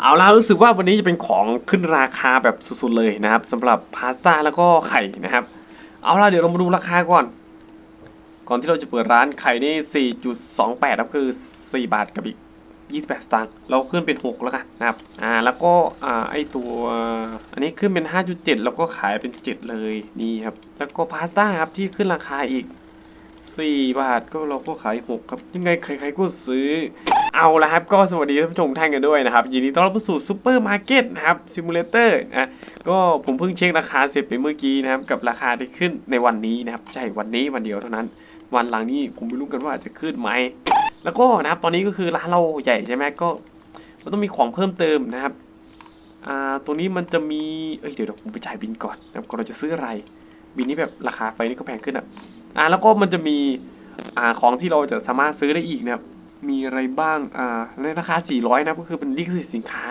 เอาล่ะรู้สึกว่าวันนี้จะเป็นของขึ้นราคาแบบสุดๆเลยนะครับสำหรับพาสต้าแล้วก็ไข่นะครับ เอาล่ะเดี๋ยวเรามาดูราคาก่อน ก่อนที่เราจะเปิดร้านไข่นี่ 4.28ครับคือ 4 บาทกับอีก 28 สตางค์เราขึ้นเป็น 6 แล้วกันนะครับอ่าแล้วก็อ่าไอตัวอันนี้ขึ้นเป็น 5.7 แล้วก็ขายเป็น 7 เลยนี่ครับแล้วก็พาสต้าครับที่ขึ้นราคาอีก 4บาทก็เราก็ขาย6ครับ ยังไงใครๆก็ซื้อ เอาละครับ ก็สวัสดีท่านผู้ชมท่านกันด้วยนะครับ ยินดีต้อนรับเข้าสู่ซูเปอร์มาร์เก็ตนะครับซิมูเลเตอร์นะก็ผมเพิ่งเช็คราคาเสร็จไปเมื่อกี้นะครับ กับราคาที่ขึ้นในวันนี้นะครับ ใช่วันนี้วันเดียวเท่านั้น วันหลังนี้ผมไม่รู้กันว่าจะขึ้นไหม แล้วก็นะครับตอนนี้ก็คือร้านเราใหญ่ใช่ไหมก็มันต้องมีของเพิ่มเติมนะครับอ่าตัวนี้มันจะมีเอ้ยเดี๋ยวเดี๋ยวผมไปจ่ายบินก่อนนะครับก่อนเราจะซื้ออะไรบินนี้แบบราคาไฟนี่ก็แพงขึ้นอะ อ่าแล้วก็มันจะมีอ่าของที่เราจะสามารถซื้อได้อีกนะครับมีอะไรบ้างอ่าในราคา 400 นะก็คือเป็นลิขสิทธิ์สินค้า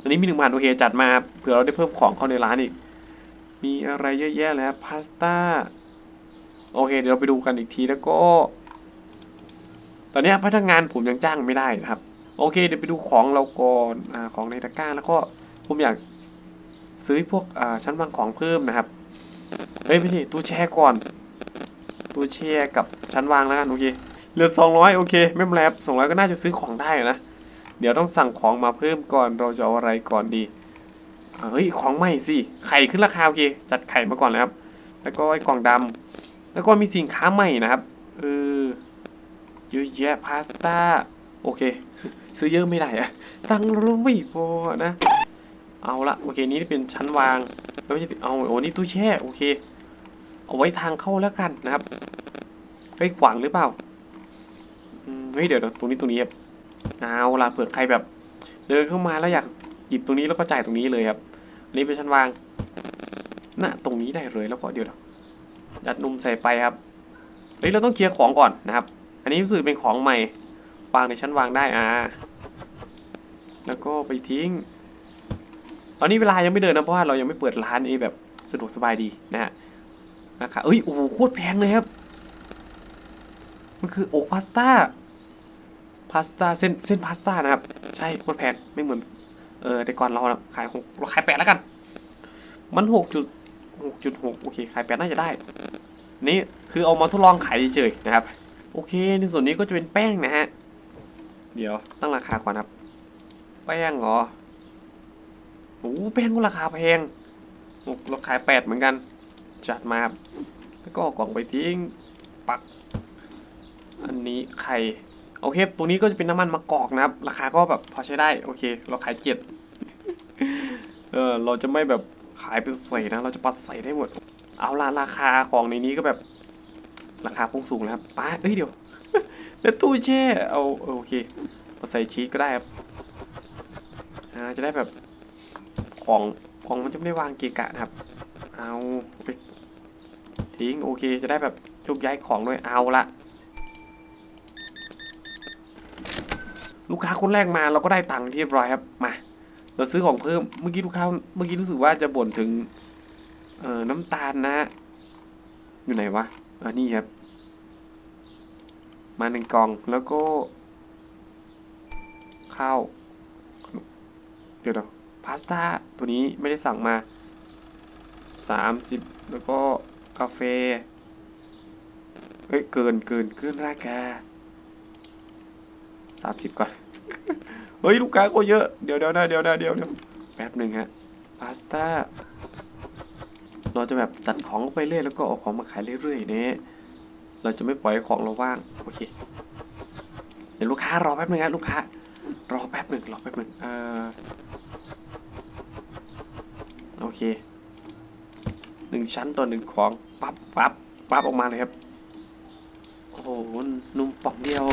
อันนี้มีหนึ่งพันโอเคจัดมาเผื่อเราได้เพิ่มของเข้าในร้านอีก มีอะไรเยอะแยะเลยครับพาสต้าโอเค เดี๋ยวเราไปดูกันอีกทีแล้วก็ ตอนนี้พนักงานผมยังจ้างไม่ได้นะครับ โอเค เดี๋ยวไปดูของเราก่อนอ่าของในตะกร้าแล้วก็ผมอยากซื้อพวกอ่าชั้นวางของเพิ่มนะครับเฮ้ยไม่ใช่ตู้แช่ก่อน ตู้แช่กับชั้นวางแล้วกันโอเคเหลือ 200 โอเค ไม่เป็นไรครับ200 ก็น่าจะซื้อของได้นะ เดี๋ยวต้องสั่งของมาเพิ่มก่อนเราจะเอาอะไรก่อนดีเฮ้ยของใหม่สิไข่ขึ้นราคาโอเค จัดไข่มาก่อนแล้วครับ แล้วก็ไอ้กล่องดำแล้วก็มีสินค้าใหม่นะครับเออเยอะแยะพาสต้าโอเค ซื้อเยอะไม่ได้อะตังค์เราไม่พอนะ เอาละโอเค นี้เป็นชั้นวางแล้วจะเอาโอ้นี่ตู้แช่โอเค เอาไว้ทางเข้าแล้วกันนะครับเฮ้ยขวางหรือเปล่าเฮ้ยเดี๋ยวตรงนี้ตรงนี้ครับเอาละเผื่อใครแบบ เดินเข้ามาแล้วอยากหยิบตรงนี้แล้วก็จ่ายตรงนี้เลยครับอันนี้เป็นชั้นวางน่ะตรงนี้ได้เลยแล้วก็เดี๋ยวดัดนมใส่ไปครับเฮ้ยเราต้องเคลียร์ของก่อนนะครับ อันนี้รู้สึกเป็นของใหม่วางในชั้นวางได้อ่าแล้วก็ไปทิ้ง ตอนนี้เวลายังไม่เดินนะเพราะว่าเรายังไม่เปิดร้านเองแบบสะดวกสบายดีนะฮะ ราคาเอ้ย โอ้โห โคตรแพงเลยครับ มันคือโอกพาสต้า พาสต้าเส้นเส้นพาสต้านะครับ ใช่ โคตรแพง ไม่เหมือน เออ แต่ก่อนเราขายหกเราขายแปดแล้วกัน มันหกจุดหกจุดหกโอเค ขายแปดน่าจะได้ นี่คือเอามาทดลองขายเฉยๆนะครับ โอเค ในส่วนนี้ก็จะเป็นแป้งนะฮะ เดี๋ยวตั้งราคาก่อนครับ แป้งเหรอโอ้แป้งก็ราคาแพงเราขายแปดเหมือนกัน จัดมาครับแล้วก็กล่องไปทิ้งปัก อันนี้ไข่โอเค ตัวนี้ก็จะเป็นน้ำมันมะกอกนะครับ ราคาก็แบบพอใช้ได้ โอเค เราขายเจ็ดเออ เราจะไม่แบบขายเป็นใส่นะ เราจะปัดใส่ได้หมด เอาละราคาของในนี้ก็แบบ ราคาพุ่งสูงแล้วครับป้าเอ้ยเดี๋ยว แล้วตู้แช่ เอา โอเคเอาใส่ชีสก็ได้ครับอ่าจะได้แบบของของมันจะไม่ได้วางเกะกะนะครับ เอาไป ทิ้งโอเคจะได้แบบยกย้ายของด้วยเอาละลูกค้าคนแรกมาเราก็ได้ตังค์เรียบร้อยครับมาเราซื้อของเพิ่มเมื่อกี้ลูกค้าเมื่อกี้รู้สึกว่าจะบ่นถึงเอ่อน้ำตาลนะ อยู่ไหนวะออนี่ครับ มาหนึ่งกล่องแล้วก็ข้าวเดี๋ยวเดี๋ยวพาสต้าตัวนี้ไม่ได้สั่งมาสามสิบแล้วก็ กาแฟ เฮ้ย เกินเกินเกินราคาสามสิบก่อน เฮ้ย ลูกค้าก็เยอะ เดี๋ยวเดี๋ยวนะเดี๋ยวนะเดี๋ยวเดี๋ยวแป๊บหนึ่งฮะ พาสต้า เราจะแบบจัดของไปเรื่อยแล้วก็เอาของมาขายเรื่อยๆเนี่ยเราจะไม่ปล่อยของเราว่าง โอเค เดี๋ยวลูกค้ารอแป๊บหนึ่งฮะลูกค้า รอแป๊บหนึ่งรอแป๊บหนึ่งเออโอเค หนึ่งชั้นต่อหนึ่งของปั๊บปั๊บปั๊บออกมาเลยครับ โอ้โหนุ่มปองเดียว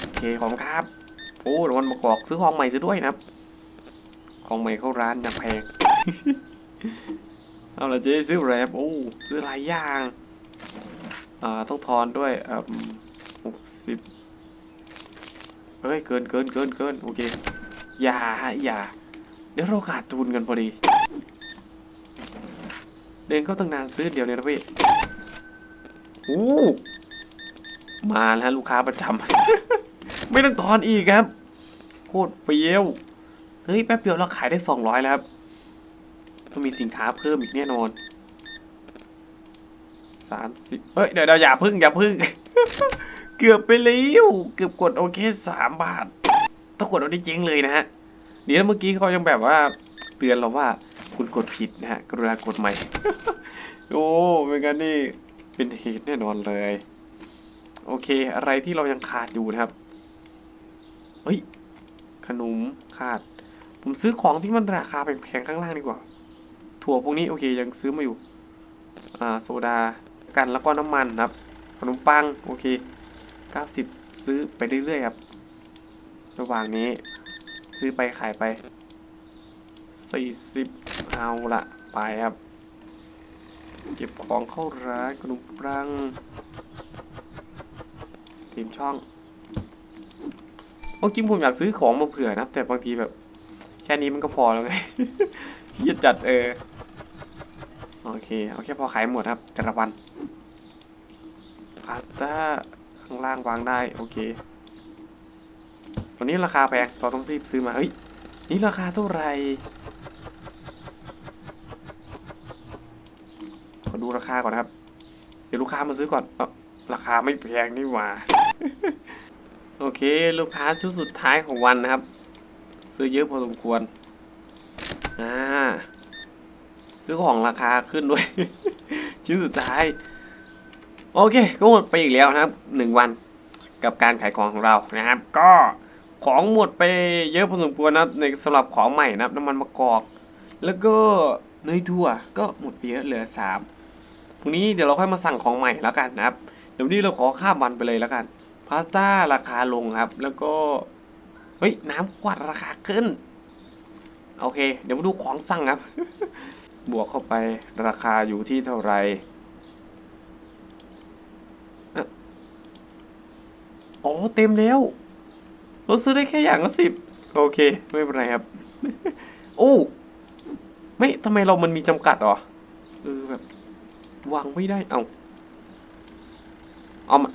โอเคของครับโอ้รางวัลมากอกซื้อของใหม่ซื้อด้วยนะครับ ของใหม่เข้าร้านอย่างแพง เอาละเจ๊ซื้ออะไรครับโอ้ซื้อหลายอย่างอ่าต้องทอนด้วยอ่าหกสิบเฮ้ยเกินเกินเกินเกินโอเค อย่าฮะอย่า เดี๋ยวเราขาดทุนกันพอดี เดินเข้าตั้งนานซื้อเดียวเนี่ยนะพี่โอ้มาแล้วลูกค้าประจำ ไม่ต้องทอนอีกครับโคตรเปรี้ยว เฮ้ย แป๊บเดียวเราขายได้สองร้อยแล้วครับ ต้องมีสินค้าเพิ่มอีกแน่นอนสามสิบเอ้ย เดี๋ยวเดี๋ยวอย่าพึ่งอย่าพึ่ง เกือบไปแล้ว เกือบกดโอเคสามบาท ต้องกดเอาได้จริงเลยนะฮะ ดี๋ยวเมื่อกี้เขายังแบบว่าเตือนเราว่าคุณกดผิดนะฮะกรุณากดใหม่ โอ้ไม่งั้นนี่เป็นเหตุแน่นอนเลย โอเค อะไรที่เรายังขาดอยู่นะครับเฮ้ยขนมขาด ผมซื้อของที่มันราคาแพงๆข้างล่างดีกว่า ถั่วพวกนี้โอเคยังซื้อมาอยู่อ่าโซดากันแล้วก็น้ำมันครับ ขนมปังโอเค 90 ซื้อไปเรื่อยๆครับ ระหว่างนี้ ซื้อไปขายไป40เอาละไปครับ เก็บของเข้าร้านขนมปังทีมช่องบางทีผมอยากซื้อของมาเผื่อนะ แต่บางทีแบบ แค่นี้มันก็พอแล้วไงที่จะจัดเออ โอเค เอาแค่พอขายหมดครับ แต่ละวันพาสต้าข้างล่างวางได้ โอเค ตัวนี้ราคาแพงเราต้องรีบซื้อมา เฮ้ย นี่ราคาเท่าไหร่ขอดูราคาก่อนนะครับ เดี๋ยวลูกค้ามาซื้อก่อนอราคาไม่แพงนี่หว่า โอเค ลูกค้าชุดสุดท้ายของวันนะครับ ซื้อเยอะพอสมควร อ่า ซื้อของราคาขึ้นด้วย ชิ้นสุดท้าย โอเค ก็หมดไปอีกแล้วนะครับหนึ่งวันกับการขายของของเรานะครับ ก็ ของหมดไปเยอะพอสมควรนะครับในสำหรับของใหม่นะน้ำมันมะกอก แล้วก็เนยถั่วก็หมดไปเยอะเหลือสามพรุ่งนี้เดี๋ยวเราค่อยมาสั่งของใหม่แล้วกันนะครับ เดี๋ยวนี้เราขอข้ามวันไปเลยแล้วกันพาสต้าราคาลงครับ แล้วก็เฮ้ยน้ำขวดราคาขึ้นโอเค เดี๋ยวมาดูของสั่งครับ บวกเข้าไปราคาอยู่ที่เท่าไหร่อ๋อเต็มแล้ว เราซื้อได้แค่อย่างละสิบโอเค ไม่เป็นไรครับ โอ้ไม่ทำไมเรามันมีจำกัดหรอเออแบบวางไม่ได้เอาเอามา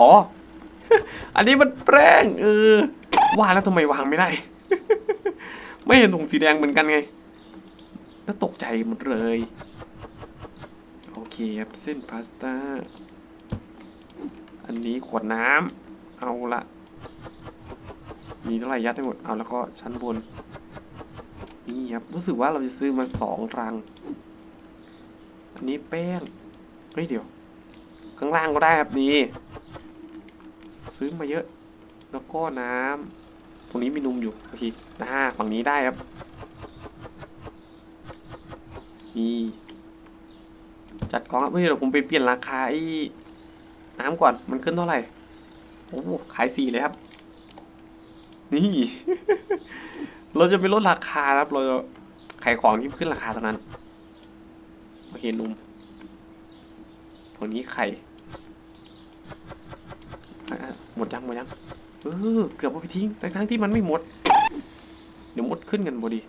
อ๋อ อันนี้มันแป้งเออว่าแล้วทำไมวางไม่ได้ ไม่เห็นถุงสีแดงเหมือนกันไงแล้วตกใจหมดเลย โอเคครับเส้นพาสต้า อันนี้ขวดน้ำเอาละ มีเท่าไหร่ยัดให้หมด เอาแล้วก็ชั้นบน นี่ครับ รู้สึกว่าเราจะซื้อมาสองรัง อันนี้แป้ง เฮ้ยเดี๋ยว ข้างล่างก็ได้ครับนี่ซื้อมาเยอะ แล้วก็น้ำตรงนี้มีนมอยู่ โอเคอ่าฝั่งนี้ได้ครับ นี่จัดกองครับเฮ้ยเดี๋ยวผมไปเปลี่ยนราคาไอ้น้ำก่อน มันขึ้นเท่าไหร่ โอ้โหขายสี่เลยครับ นี่ เราจะไปลดราคาครับ เราจะขายของที่ขึ้นราคาเท่านั้น โอเคนุ่มตัวนี้ไข่หมดยังหมดยังเออเกือบเอาไปทิ้งทั้งทั้งที่มันไม่หมด เดี๋ยวหมดขึ้นกันพอดี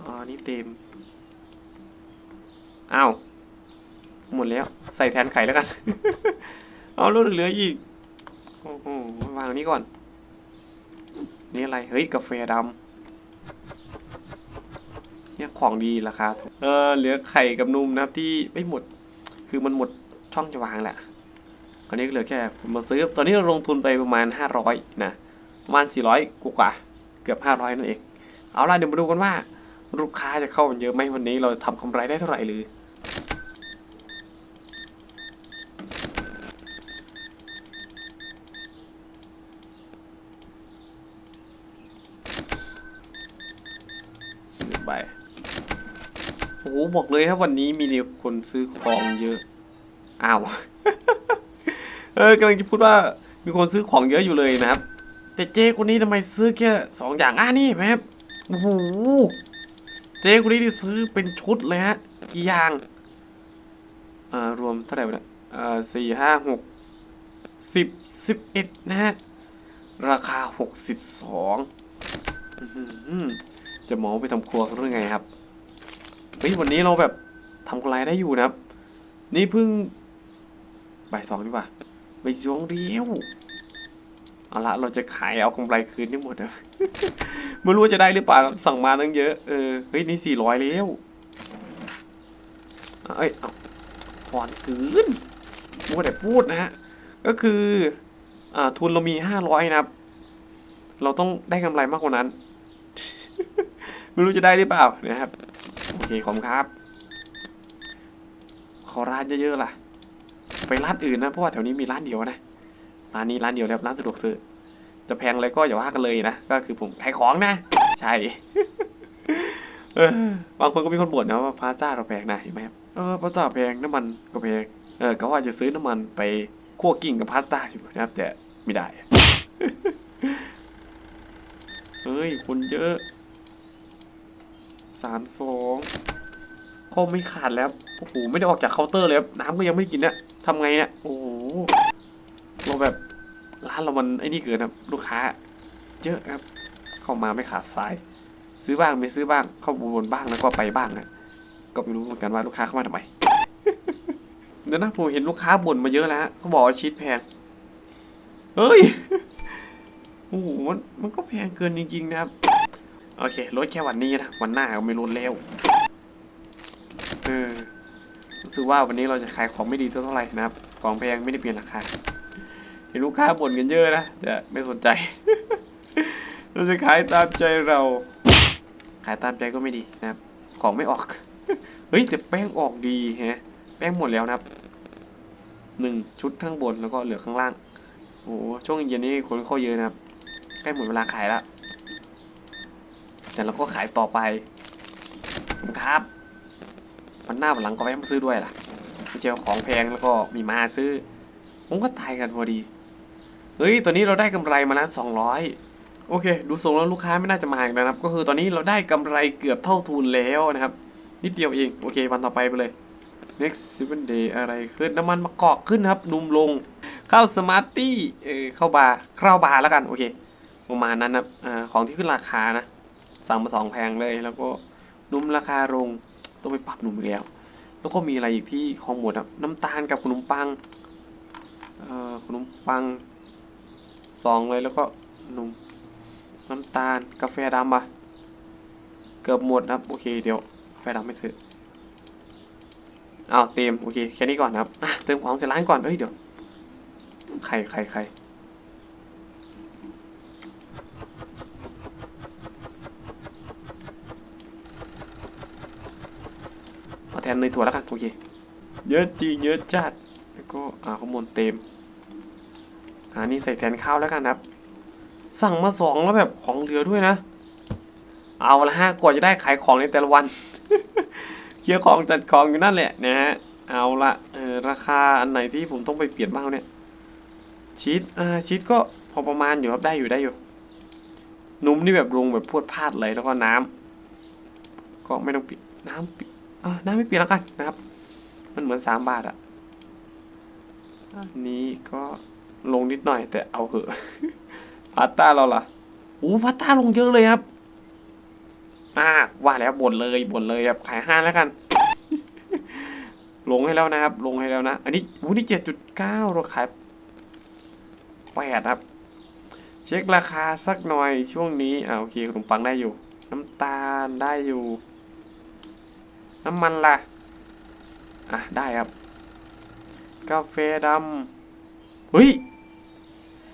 อ่านี่เต็มอ้าวหมดแล้ว ใส่แทนไข่แล้วกัน เอาล้วเหลืออีก โอ้โหวางนี้ก่อน นี่อะไร เฮ้ย กาแฟดำเนี่ยของดีราคาถูกเออเหลือไข่กับนมนะครับที่ไม่หมด คือมันหมดช่องจะวางแหละคราวนี้ก็เหลือแค่มาซื้อ ตอนนี้เราลงทุนไปประมาณ 500 นะ ประมาณ 400กว่าๆเกือบ 500 นั่นเอง เอาล่ะเดี๋ยวมาดูกันว่า ลูกค้าจะเข้ามันเยอะไหมวันนี้เราจะทำกำไรได้เท่าไหร่หรือไปโอ้โห บอกเลยครับวันนี้มีคนซื้อของเยอะ อ้าว เออกำลังจะพูดว่ามีคนซื้อของเยอะอยู่เลยนะครับ แต่เจ๊คนนี้ทำไมซื้อแค่สองอย่างอะนี่แม่โอ้โหเจ๊คนนี้ที่ซื้อเป็นชุดเลยฮะ กี่อย่างอ่อรวมเท่าไหร่วะเนี่ยอ่อสี่ห้าหกสิบสิบเอ็ดนะฮะ ราคาหกสิบสองจะมองไปทำครัวกันหรือไงครับ เฮ้ยวันนี้เราแบบทำกำไรได้อยู่นะครับ นี่เพิ่งบ่ายสองดีกว่าบ่ายสองเดียวเอาละเราจะขายเอากำไรคืนทั้งหมดนะไม่รู้จะได้หรือเปล่าสั่งมาตั้งเยอะเออเฮ้ยนี่สี่ร้อยแล้วเอ้ยเอาถอนคืนพูดแต่พูดนะฮะก็คืออ่าทุนเรามีห้าร้อยนะครับ เราต้องได้กำไรมากกว่านั้น ไม่รู้จะได้หรือเปล่านะครับ โอเคขอบคุณครับ ขอร้านเยอะๆล่ะ ไปร้านอื่นนะเพราะว่าแถวนี้มีร้านเดียวนะร้านนี้ร้านเดียวนะครับร้านสะดวกซื้อจะแพงอะไรก็อย่าว่ากันเลยนะก็คือผมขายของนะ ใช่เออบางคนก็มีคนบ่นนะว่าพาสต้าเราแพงนะเห็นไหมครับเออพาสต้าแพงน้ำมันก็แพงเออก็ว่าจะซื้อน้ำมันไปคั่วกิ้งกับพาสต้าอยู่นะครับ แต่ไม่ได้เฮ้ยคนเยอะ สามสองข้อไม่ขาดแล้วโอ้โหไม่ได้ออกจากเคาน์เตอร์เลยครับน้ำก็ยังไม่กินเนี่ยทำไงเนี่ยโอ้โหเราแบบร้านเรามันไอ้นี่เกินครับลูกค้า เยอะครับ เข้ามาไม่ขาดสาย ซื้อบ้างไม่ซื้อบ้าง เข้าบนบ้างแล้วก็ไปบ้างนะก็ไม่รู้เหมือนกันว่าลูกค้าเข้ามาทำไมเดี๋ยวนะผมเห็นลูกค้าบ่นมาเยอะแล้วฮะเขาบอกว่าชีสแพงเฮ้ยโอ้โหมันมันก็แพงเกินจริงๆนะครับ โอเคลดแค่วันนี้นะ วันหน้าก็ไม่ลดแล้วเออรู้สึกว่าวันนี้เราจะขายของไม่ดีเท่าไหร่นะครับ ของแพงไม่ได้เปลี่ยนราคาเห็นลูกค้าบ่นกันเยอะนะแต่ไม่สนใจ เราจะขายตามใจเรา ขายตามใจก็ไม่ดีนะครับ ของไม่ออก เฮ้ยแต่แป้งออกดีแฮะ แป้งหมดแล้วนะครับหนึ่งชุดข้างบนแล้วก็เหลือข้างล่าง โอ้ช่วงเย็นนี้คนเข้าเยอะนะครับ ใกล้หมดเวลาขายแล้ว แต่เราก็ขายต่อไปครับ วันหน้าวันหลังก็แวะมาซื้อด้วยล่ะเจอของแพงแล้วก็มีมาซื้อ ผมก็ตายกันพอดี เฮ้ย ตอนนี้เราได้กำไรมาแล้วสองร้อยโอเค ดูทรงแล้วลูกค้าไม่น่าจะมาอีกนะครับ ก็คือตอนนี้เราได้กำไรเกือบเท่าทุนแล้วนะครับ นิดเดียวเอง โอเค วันต่อไปไปเลย next seven day อะไรขึ้นน้ำมันมะกอกขึ้นครับ นุ่มลง เข้าสมาร์ตี้เออเข้าบาร์เข้าบาร์แล้วกัน โอเค ประมาณนั้นนะอ่าของที่ขึ้นราคานะ สั่งมาสองแพงเลย แล้วก็นุ่มราคาลงต้องไปปรับหนุ่มอีกแล้ว แล้วก็มีอะไรอีกที่ของหมดอะน้ำตาลกับขนมปังเอ่อขนมปังสองเลยแล้วก็นมน้ำตาลกาแฟดำอะเกือบหมดครับโอเคเดี๋ยวกาแฟดำไม่ซื้ออ้าวเต็มโอเคแค่นี้ก่อนครับเติมของเสร็จร้านก่อนเอ้ยเดี๋ยวใครใครใครเอาแท นเนยถั่วแล้วกันโอเค เยอะจริงเยอะจัด แล้วก็อ่าข้อมูลเต็มอ่านี่ใส่แทนข้าวแล้วกันครับ สั่งมาสองแล้วแบบของเหลือด้วยนะ เอาละฮะกว่าจะได้ขายของในแต่ละวัน เคลียร์ของจัดของอยู่นั่นแหละนะฮะ เอาละเออราคาอันไหนที่ผมต้องไปเปลี่ยนบ้างเนี่ย ชีสอ่าชีสก็พอประมาณอยู่ครับได้อยู่ได้อยู่ นุ่มนี่แบบลงแบบพวดพลาดเลยแล้วก็น้ำก็ไม่ต้องปิดน้ำปิด อ่าน้ำไม่เปลี่ยนแล้วกันนะครับ มันเหมือนสามบาทอะอันนี้ก็ลงนิดหน่อยแต่เอาเหอะพาสต้าเราล่ะโอ้พาสต้าลงเยอะเลยครับอ่าว่าแล้วบ่นเลยบ่นเลยครับขายห้าแล้วกัน ลงให้แล้วนะครับ ลงให้แล้วนะ อันนี้อู้นี่เจ็ดจุดเก้าเราขายแปดครับ เช็คราคาสักหน่อยช่วงนี้อ่าโอเคขนมปังได้อยู่ น้ำตาลได้อยู่ น้ำมันล่ะ อะ ได้ครับ กาแฟดำเฮ้ย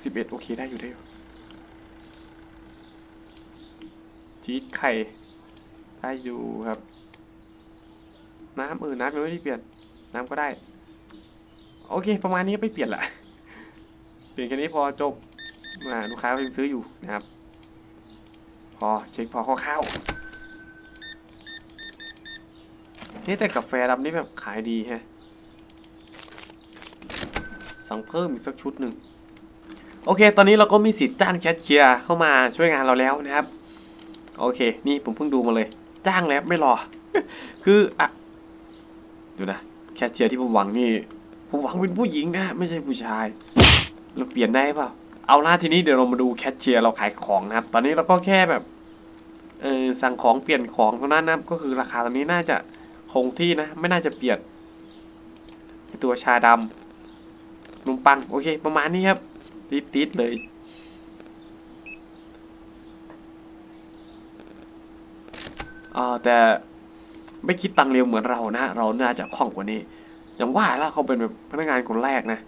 สิบเอ็ดโอเค ได้อยู่ได้อยู่ชีสไข่ ได้อยู่ครับ น้ำเออน้ำยังไม่ได้เปลี่ยน น้ำก็ได้ โอเค ประมาณนี้ไม่เปลี่ยนละเปลี่ยนแค่นี้พอจบอ่าลูกค้ายังซื้ออยู่นะครับ พอเช็คพอคร่าวๆ นี่แต่กาแฟดำนี่แบบขายดีแฮะ สั่งเพิ่มอีกสักชุดหนึ่ง โอเค ตอนนี้เราก็มีสิทธิ์จ้างแคชเชียร์เข้ามาช่วยงานเราแล้วนะครับ โอเค นี่ผมเพิ่งดูมาเลย จ้างแล้วไม่รอ คืออะดูนะ แคชเชียร์ที่ผมหวังนี่ ผมหวังเป็นผู้หญิงนะ ไม่ใช่ผู้ชาย เราเปลี่ยนได้เปล่า เอาล่ะทีนี้เดี๋ยวเรามาดูแคชเชียร์เราขายของนะครับ ตอนนี้เราก็แค่แบบ เออสั่งของเปลี่ยนของเท่านั้นนะครับ ก็คือราคาตอนนี้น่าจะ งที่นะ ไม่น่าจะเปลี่ยนตัวชาดำนมปัง โอเค ประมาณนี้ครับ ติดติดเลยเออแต่ไม่คิดตังเร็วเหมือนเรานะ เราน่าจะคล่องกว่านี้ อย่างว่าแล้วเขาเป็นแบบพนักงานคนแรกนะ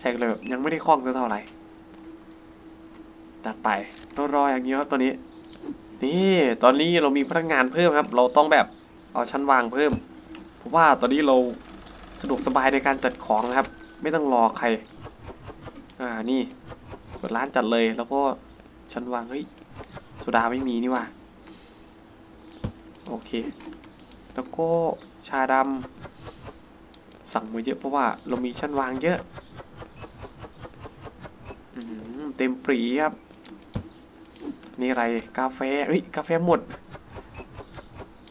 ใช่เลยแบบยังไม่ได้คล่องเท่าไหร่ตัดไปรอๆอย่างนี้ครับตัวนี้ นี่ ตอนนี้เรามีพนักงานเพิ่มครับ เราต้องแบบ เอาชั้นวางเพิ่มเพราะว่าตอนนี้เราสะดวกสบายในการจัดของนะครับ ไม่ต้องรอใคร อ่านี่เปิดร้านจัดเลยแล้วก็ชั้นวางเฮ้ยโซดาไม่มีนี่ว่าโอเค แล้วก็ชาดำสั่งมาเยอะเพราะว่าเรามีชั้นวางเยอะอืมเต็มปรีครับนี่อะไรกาแฟเฮ้ยกาแฟหมด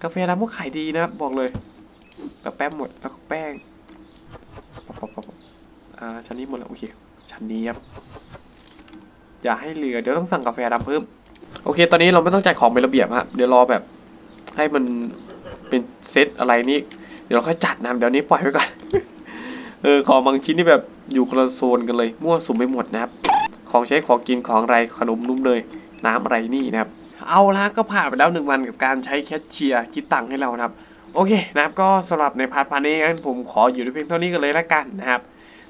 กาแฟดำก็ขายดีนะบอกเลยกาแฟหมดแล้วก็แป้งปั๊บปั๊บปั๊บปั๊บอ่าชั้นนี้หมดแล้วโอเคชั้นนี้ครับอย่าให้เหลือเดี๋ยวต้องสั่งกาแฟดำเพิ่มโอเค ตอนนี้เราไม่ต้องจ่ายของเป็นระเบียบฮะเดี๋ยวรอแบบ ให้มันเป็นเซตอะไรนี่เดี๋ยวเราค่อยจัดนะเดี๋ยวนี้ปล่อยไว้ก่อนเออของบางชิ้นนี่แบบอยู่คนละโซนกันเลย มั่วสุมไปหมดนะครับ ของใช้ของกินของอะไรขนมนุ่มเลย น้ำอะไรนี่นะครับ เอาละก็ผ่านไปแล้วหนึ่งวันกับการใช้แคชเชียร์คิดตังค์ให้เรานะครับ โอเคนะครับก็สำหรับในพาร์ทพาร์ทนี้งั้นผมขออยู่ในเพียงเท่านี้กันเลยละกันนะครับ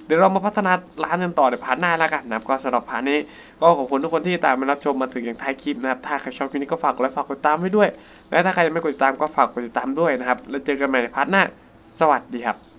เดี๋ยวเรามาพัฒนาร้านกันต่อในพาร์ทหน้าแล้วกันนะครับก็สำหรับพาร์ทนี้ก็ขอบคุณทุกคนที่ตามมารับชมมาถึงอย่างท้ายคลิปนะครับถ้าใครชอบคลิปนี้ก็ฝากกดไลค์ฝากกดติดตามไว้ด้วย และถ้าใครยังไม่กดติดตามก็ฝากกดติดตามด้วยนะครับแล้วเจอกันใหม่ในพาร์ทหน้า สวัสดีครับ